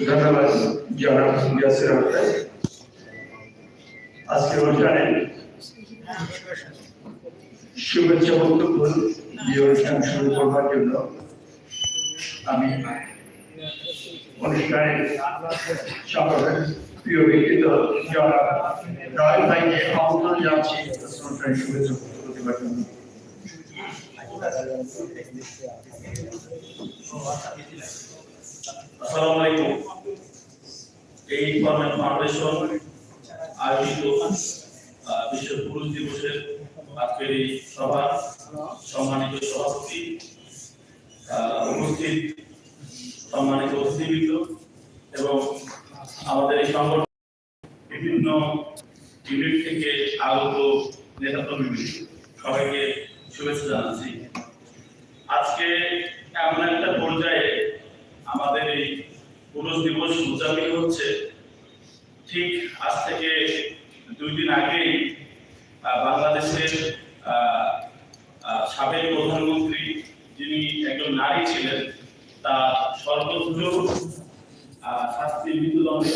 ধন্যবাদ জনাব ইয়াসির আহমেদ আজকের অনুষ্ঠানে শুভেচ্ছা বক্তব্য দিয়ে অনুষ্ঠান শুরু করবার জন্য আমি অনুষ্ঠানের প্রিয় এই ফাউন্ডেশন আয়োজিত বিশ্ব পুরুষ দিবসের আজকের এই সভা, সম্মানিত সভাপতি উপস্থিত, সম্মানিত অতিথিবৃন্দ আমাদের এই সংগঠন বিভিন্ন ইউনিট থেকে আগত নেতাকর্মী সবাইকে শুভেচ্ছা জানাচ্ছি। আজকে এমন একটা পর্যায়ে আমাদের এই পুরুষ দিবস উদযাপিত হচ্ছে। ঠিক আজ থেকে দুই দিন আগেই বাংলাদেশের সাবেক প্রধানমন্ত্রী যিনি একজন নারী ছিলেন, তার সর্বোচ্চ শাস্তি মৃত্যুদণ্ডে